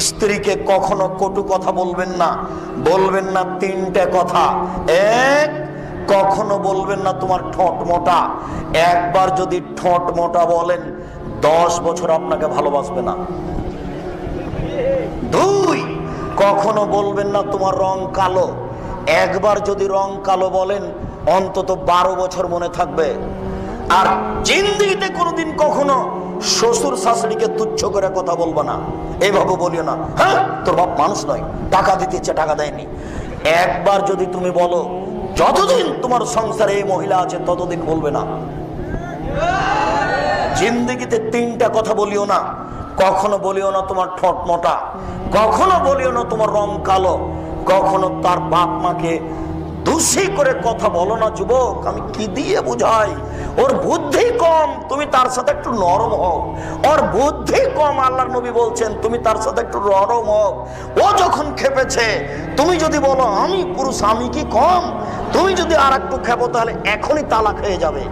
স্ত্রীকে কখনো কটু কথা বলবেন না। বলবেন না তিনটে কথা। এক, কখনো বলবেন না তোমার ঠোঁট মোটা। একবার যদি ঠোঁট মোটা বলেন, দশ বছর আপনাকে ভালোবাসবে না। দুই, কখনো বলবেন না তোমার রং কালো। একবার যদি রং কালো বলেন, অন্তত বারো বছর মনে থাকবে। আর জিন্দিগিতে কোনোদিন শ্বশুর শাশুড়িকে তুচ্ছ করে কথা বলব না। এইভাবে বলিও না। হ্যাঁ তোর বাপ মানুষ নয়, টাকা দিতে ইচ্ছে, টাকা দেয়নি। একবার যদি তুমি বলো, যতদিন তোমার সংসারে এই মহিলা আছে, ততদিন বলবে না। জিন্দগিতে তিনটা কথা বলিও না। কখনো বলিও না তোমার ঠোঁট মোটা, কখনো বলিও না তোমার রং কালো, কখনো তার বাপ মাকে দোষী করে কথা বলো না, যুবক। আমি কি দিয়ে বুঝাই? ওর কম, তুমি তার সাথে একটু নরম হও। ওর বুদ্ধি কম, আল্লাহর নবী বলছেন, তুমি তার সাথে একটু নরম হও। ও যখন খেপেছে, তুমি যদি বলো, আমি পুরুষ, আমি কি কম? তুমি যদি আর একটু খেপো, তাহলে এখনই তালাক হয়ে যাবে।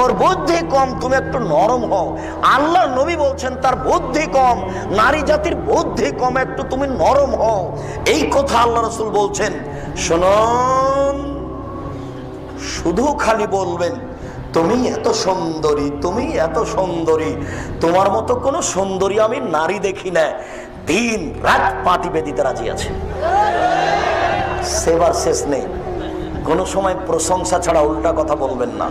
ওর বুদ্ধি কম, তুমি একটু নরম হও। আল্লাহর নবী বলছেন, তার বুদ্ধি কম, নারী জাতির বুদ্ধি কম, একটু তুমি নরম হও। এই কথা আল্লাহ রসুল বলছেন। শুনুন, শুধু খালি বলবেন তুমি এত সুন্দরী, তুমি এত সুন্দরী। তোমার মতো কোনো সুন্দরী আমি নারী দেখি না। দিন রাত পাটি বেদিতে রাজি আছে। সেবার শেষ নেই। কোনো সময় প্রশংসা ছাড়া উল্টা কথা বলবেন না।